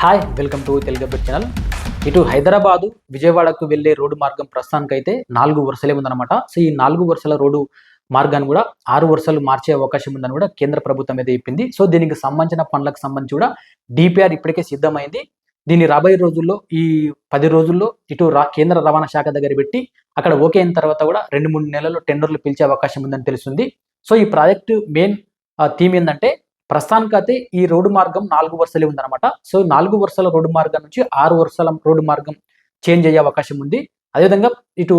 Hi welcome to Telugu channel ఇటు హైదరాబాదు విజయవాడకు వెళ్ళే రోడ్డు మార్గం ప్రస్తుతానికైతే నాలుగు వరుసలే ఉందన్నమాట. సో ఈ నాలుగు వరుసల రోడ్డు మార్గాన్ని కూడా ఆరు వరుసలు మార్చే అవకాశం ఉందని కూడా కేంద్ర ప్రభుత్వం అయితే చెప్పింది. సో దీనికి సంబంధించిన పనులకు సంబంధించి కూడా డిపిఆర్ ఇప్పటికే సిద్ధమైంది. దీన్ని రాబోయే రోజుల్లో ఈ పది రోజుల్లో ఇటు రా కేంద్ర రవాణా శాఖ దగ్గర పెట్టి అక్కడ ఓకే అయిన తర్వాత కూడా రెండు మూడు నెలల్లో టెండర్లు పిలిచే అవకాశం ఉందని తెలుస్తుంది. సో ఈ ప్రాజెక్టు మెయిన్ థీమ్ ఏంటంటే ప్రస్తుతానికైతే ఈ రోడ్డు మార్గం నాలుగు వరుసలే ఉందన్నమాట. సో నాలుగు వరుసల రోడ్డు మార్గం నుంచి ఆరు వరుసల రోడ్డు మార్గం చేంజ్ అయ్యే అవకాశం ఉంది. అదేవిధంగా ఇటు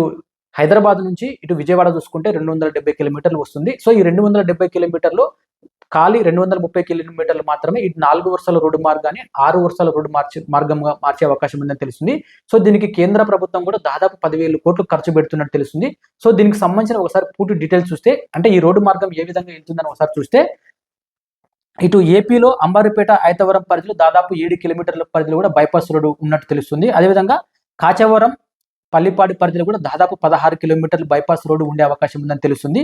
హైదరాబాద్ నుంచి ఇటు విజయవాడ చూసుకుంటే రెండు వందల డెబ్బై కిలోమీటర్లు వస్తుంది. సో ఈ రెండు వందల డెబ్బై కిలోమీటర్లు ఖాళీ రెండు వందల ముప్పై కిలోమీటర్లు మాత్రమే ఇటు నాలుగు వరుసల రోడ్డు మార్గాన్ని ఆరు వరుసల రోడ్డు మార్చి మార్గంగా మార్చే అవకాశం ఉందని తెలుస్తుంది. సో దీనికి కేంద్ర ప్రభుత్వం కూడా దాదాపు పదివేలు కోట్లు ఖర్చు పెడుతున్నట్టు తెలుస్తుంది. సో దీనికి సంబంధించిన ఒకసారి పూర్తి డీటెయిల్స్ చూస్తే అంటే ఈ రోడ్డు మార్గం ఏ విధంగా వెళ్తుందని ఒకసారి చూస్తే ఇటు ఏపీలో అంబారిపేట ఐతవరం పరిధిలో దాదాపు ఏడు కిలోమీటర్ల పరిధిలో కూడా బైపాస్ రోడ్డు ఉన్నట్టు తెలుస్తుంది. అదేవిధంగా కాచవరం పల్లిపాడి పరిధిలో కూడా దాదాపు పదహారు కిలోమీటర్లు బైపాస్ రోడ్డు ఉండే అవకాశం ఉందని తెలుస్తుంది.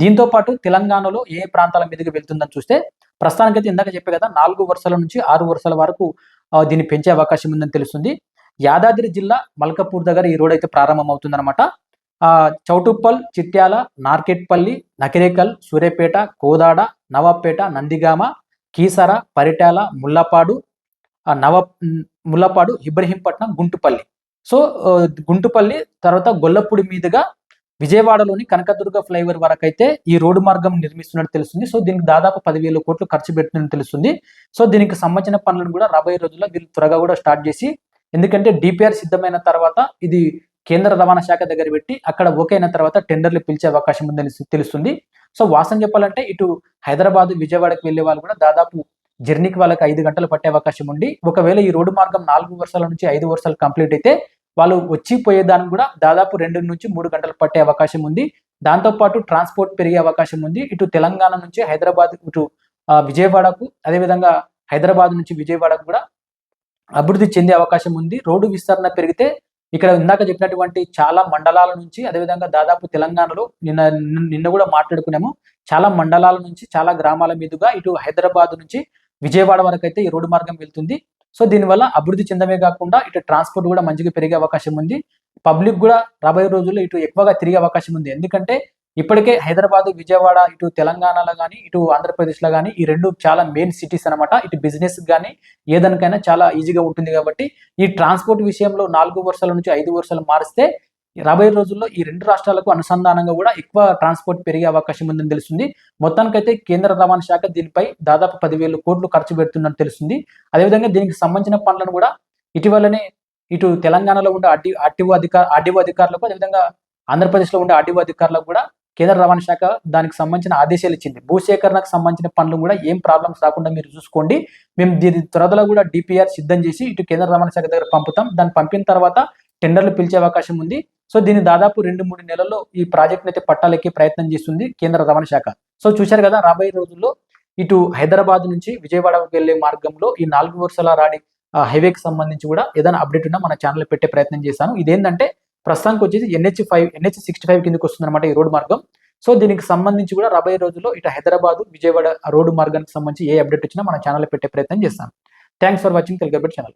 దీంతో పాటు తెలంగాణలో ఏ ప్రాంతాల మీదకి వెళ్తుందని చూస్తే ప్రస్తుతానికైతే ఇందాక చెప్పే కదా నాలుగు వరుసల నుంచి ఆరు వరుసల వరకు దీన్ని పెంచే అవకాశం ఉందని తెలుస్తుంది. యాదాద్రి జిల్లా మల్కపూర్ దగ్గర ఈ రోడ్ అయితే ప్రారంభం అవుతుందన్నమాట చౌటుప్పల్ చిట్యాల నార్కెట్పల్లి నకిరేకల్ సూర్యపేట కోదాడ నవాబ్పేట నందిగామ కీసర పరిటాల ముల్లపాడు నవ ముల్లపాడు ఇబ్రహీంపట్నం గుంటుపల్లి. సో గుంటుపల్లి తర్వాత గొల్లపూడి మీదుగా విజయవాడలోని కనకదుర్గ ఫ్లైఓవర్ వరకు అయితే ఈ రోడ్డు మార్గం నిర్మిస్తున్నట్టు తెలుస్తుంది. సో దీనికి దాదాపు పదివేల కోట్లు ఖర్చు పెడుతున్నట్టు తెలుస్తుంది. సో దీనికి సంబంధించిన పనులను కూడా రాబోయే రోజుల్లో వీళ్ళు త్వరగా కూడా స్టార్ట్ చేసి ఎందుకంటే డిపిఆర్ సిద్ధమైన తర్వాత ఇది కేంద్ర రవాణా శాఖ దగ్గర పెట్టి అక్కడ ఓకే అయిన తర్వాత టెండర్లు పిలిచే అవకాశం ఉందని తెలుస్తుంది. సో వాసం చెప్పాలంటే ఇటు హైదరాబాద్ విజయవాడకు వెళ్ళే వాళ్ళు కూడా దాదాపు జర్నీకి వాళ్ళకి ఐదు గంటలు పట్టే అవకాశం ఉంది. ఒకవేళ ఈ రోడ్డు మార్గం నాలుగు వర్షాల నుంచి ఐదు వర్షాలు కంప్లీట్ అయితే వాళ్ళు వచ్చి పోయేదానికి కూడా దాదాపు రెండు నుంచి మూడు గంటలు పట్టే అవకాశం ఉంది. దాంతోపాటు ట్రాన్స్పోర్ట్ పెరిగే అవకాశం ఉంది. ఇటు తెలంగాణ నుంచి హైదరాబాద్ ఇటు ఆ, విజయవాడకు అదేవిధంగా హైదరాబాద్ నుంచి విజయవాడకు కూడా అభివృద్ధి చెందే అవకాశం ఉంది. రోడ్డు విస్తరణ పెరిగితే ఇక్కడ ఇందాక చెప్పినటువంటి చాలా మండలాల నుంచి అదేవిధంగా దాదాపు తెలంగాణలో నిన్న నిన్న- కూడా మాట్లాడుకున్నాము. చాలా మండలాల నుంచి చాలా గ్రామాల మీదుగా ఇటు హైదరాబాద్ నుంచి విజయవాడ వరకు అయితే ఈ రోడ్డు మార్గం వెళ్తుంది. సో దీనివల్ల అభివృద్ధి చెందమే కాకుండా ఇటు ట్రాన్స్పోర్ట్ కూడా మంచిగా పెరిగే అవకాశం ఉంది. పబ్లిక్ కూడా రాబోయే రోజుల్లో ఇటు ఎక్కువగా తిరిగే అవకాశం ఉంది. ఎందుకంటే ఇప్పటికే హైదరాబాద్ విజయవాడ ఇటు తెలంగాణలో కానీ ఇటు ఆంధ్రప్రదేశ్లో కానీ ఈ రెండు చాలా మెయిన్ సిటీస్ అన్నమాట. ఇటు బిజినెస్ కానీ ఏదానికైనా చాలా ఈజీగా ఉంటుంది కాబట్టి ఈ ట్రాన్స్పోర్ట్ విషయంలో నాలుగు వర్షాల నుంచి ఐదు వర్షాలు మారిస్తే రాబోయే రోజుల్లో ఈ రెండు రాష్ట్రాలకు అనుసంధానంగా కూడా ఎక్కువ ట్రాన్స్పోర్ట్ పెరిగే అవకాశం ఉందని తెలుస్తుంది. మొత్తానికైతే కేంద్ర రవాణా శాఖ దీనిపై దాదాపు పదివేలు కోట్లు ఖర్చు పెడుతుందని తెలుస్తుంది. అదేవిధంగా దీనికి సంబంధించిన పనులను కూడా ఇటీవలనే ఇటు తెలంగాణలో ఉండే అడ్డి ఆర్టీఓ అధికార ఆర్డీఓ అధికారులకు అదేవిధంగా ఆంధ్రప్రదేశ్లో ఉండే ఆర్డీఓ అధికారులకు కూడా కేంద్ర రవాణా శాఖ దానికి సంబంధించిన ఆదేశాలు ఇచ్చింది. భూసేకరణకు సంబంధించిన పనులు కూడా ఏం ప్రాబ్లమ్స్ రాకుండా మీరు చూసుకోండి. మేము దీని త్వరలో కూడా డిపిఆర్ సిద్ధం చేసి ఇటు కేంద్ర రవాణా శాఖ దగ్గర పంపుతాం. దాన్ని పంపిన తర్వాత టెండర్లు పిలిచే అవకాశం ఉంది. సో దీన్ని దాదాపు రెండు మూడు నెలల్లో ఈ ప్రాజెక్ట్ని అయితే పట్టాలెక్కే ప్రయత్నం చేస్తుంది కేంద్ర రవాణా శాఖ. సో చూశారు కదా రాబోయే రోజుల్లో ఇటు హైదరాబాద్ నుంచి విజయవాడకు వెళ్ళే మార్గంలో ఈ నాలుగు వరుసల రాడి హైవేకి సంబంధించి కూడా ఏదైనా అప్డేట్ ఉన్నా మన ఛానల్ పెట్టే ప్రయత్నం చేశాను. ఇదేంటంటే ప్రస్తుతానికి వచ్చేసి NH five NH sixty five కిందకి వస్తుంది అనమాట ఈ రోడ్ మార్గం. సో దీనికి సంబంధించి కూడా రాబోయే రోజుల్లో ఇటు హైదరాబాద్ విజయవాడ రోడ్డు మార్గానికి సంబంధించి ఏ అప్డేట్ వచ్చినా మన ఛానల్ పెట్టే ప్రయత్నం చేస్తాను thanks for watching Telugu channel.